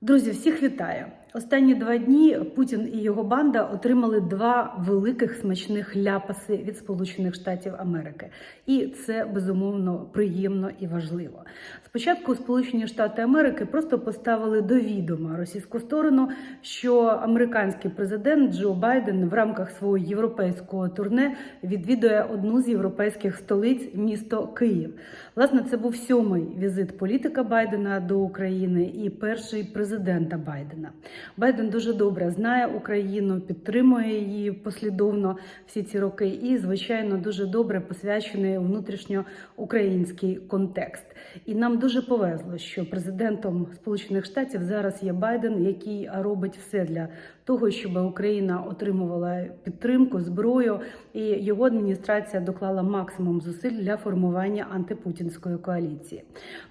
Друзі, всіх вітаю! Останні два дні Путін і його банда отримали два великих смачних ляпаси від Сполучених Штатів Америки, і це безумовно приємно і важливо. Спочатку Сполучені Штати Америки просто поставили до відома російську сторону, що американський президент Джо Байден в рамках свого європейського турне відвідує одну з європейських столиць місто Київ. Власне, це був сьомий візит політика Байдена до України і перший президента Байдена. Байден дуже добре знає Україну, підтримує її послідовно всі ці роки, і звичайно дуже добре посвячений внутрішньоукраїнський контекст. І нам дуже повезло, що президентом Сполучених Штатів зараз є Байден, який робить все для того, щоб Україна отримувала підтримку, зброю, і його адміністрація доклала максимум зусиль для формування антипутінської коаліції.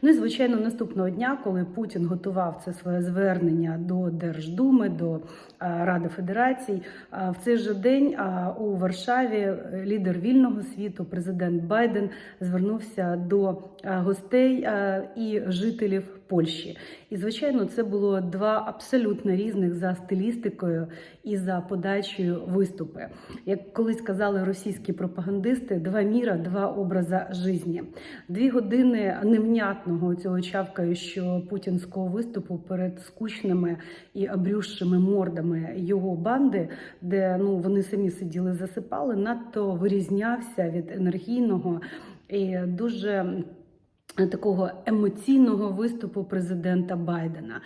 Ну і звичайно, наступного дня, коли Путін готував це своє звернення до Держдуми, до Ради Федерацій, в цей же день у Варшаві лідер вільного світу, президент Байден, звернувся до гостей і жителів Польщі. І звичайно, це було два абсолютно різних за стилістикою і за подачею виступи. Як колись казали російські пропагандисти, два міра, два образа житті. Дві години невнятного цього чавкаючого путінського виступу перед скучними і обрюшими мордами його банди, де ну вони самі сиділи, засипали, надто вирізнявся від енергійного і дуже. Такого емоційного виступу президента Байдена,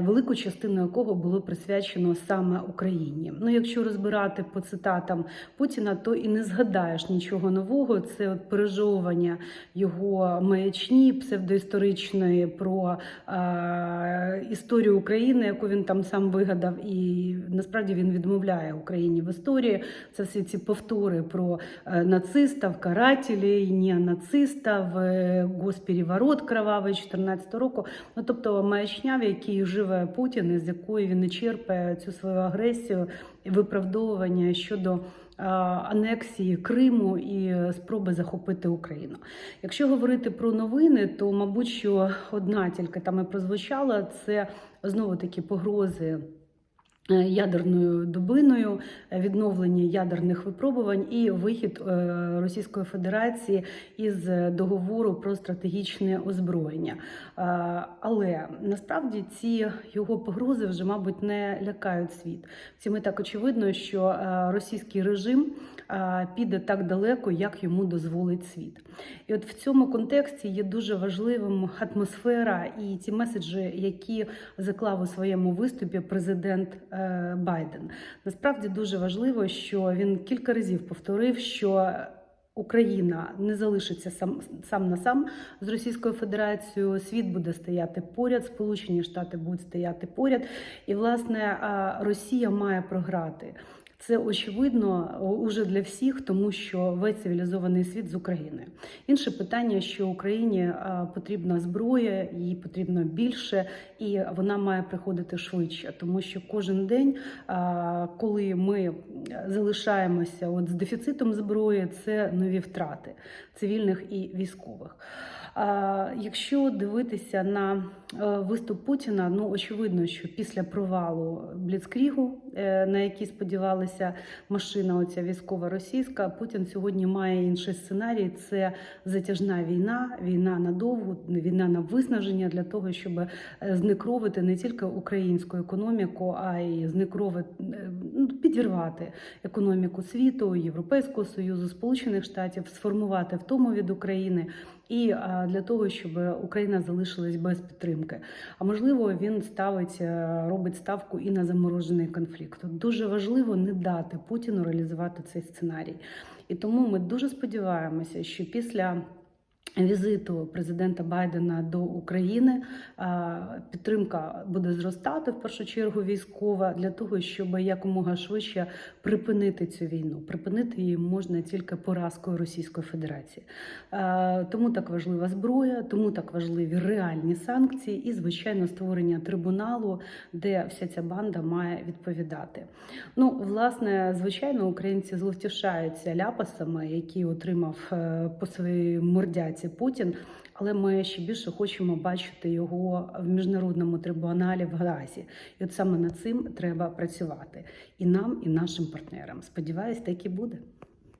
велику частину якого було присвячено саме Україні. Ну, якщо розбирати по цитатам Путіна, то і не згадаєш нічого нового. Це от пережовування його маячні псевдоісторичної про е, історію України, яку він там сам вигадав, і насправді він відмовляє Україні в історії. Це всі ці повтори про нацистів, карателей, неонацистів, госпереворот кровавий 14 року. Ну тобто маячня, в якій живе Путін, і з якої він черпає цю свою агресію і виправдовування щодо. Анексії Криму і спроби захопити Україну. Якщо говорити про новини, то мабуть, що одна тільки там і прозвучала це знову такі погрози. Ядерною дубиною, відновлення ядерних випробувань і вихід Російської Федерації із договору про стратегічне озброєння. Але насправді ці його погрози вже, мабуть, не лякають світ. Цим і так очевидно, що російський режим піде так далеко, як йому дозволить світ. І от в цьому контексті є дуже важливим атмосфера і ті меседжі, які заклав у своєму виступі президент. Байден. Насправді дуже важливо, що він кілька разів повторив, що Україна не залишиться сам сам на сам з Російською Федерацією. Світ буде стояти поряд, Сполучені Штати будуть стояти поряд, і власне Росія має програти. Це очевидно уже для всіх, тому що весь цивілізований світ з Україною. Інше питання, що Україні потрібна зброя, їй потрібно більше, і вона має приходити швидше, тому що кожен день, коли ми залишаємося от з дефіцитом зброї, це нові втрати цивільних і військових. Якщо дивитися на виступ Путіна, ну очевидно, що після провалу Бліцкрігу, на який сподівалися машина, оця військова російська, Путін сьогодні має інший сценарій: це затяжна війна, війна на довгу, війна на виснаження для того, щоб знекровити не тільки українську економіку, а й знекровити ну, підірвати економіку світу, Європейського союзу, Сполучених Штатів, сформувати втому від України. І для того, щоб Україна залишилась без підтримки. А можливо, він ставить, робить ставку і на заморожений конфлікт. От Дуже важливо не дати Путіну реалізувати цей сценарій. І тому ми дуже сподіваємося, що після. Візиту президента Байдена до України підтримка буде зростати в першу чергу військова для того, щоб якомога швидше припинити цю війну. Припинити її можна тільки поразкою Російської Федерації. Тому так важлива зброя, тому так важливі реальні санкції і, звичайно, створення трибуналу, де вся ця банда має відповідати. Ну, власне, звичайно, українці зловтішаються ляпасами, які отримав по своїй мордяці. Федерації Путін, але ми ще більше хочемо бачити його в міжнародному трибуналі в Газі. І от саме над цим треба працювати і нам, і нашим партнерам. Сподіваюсь, так і буде.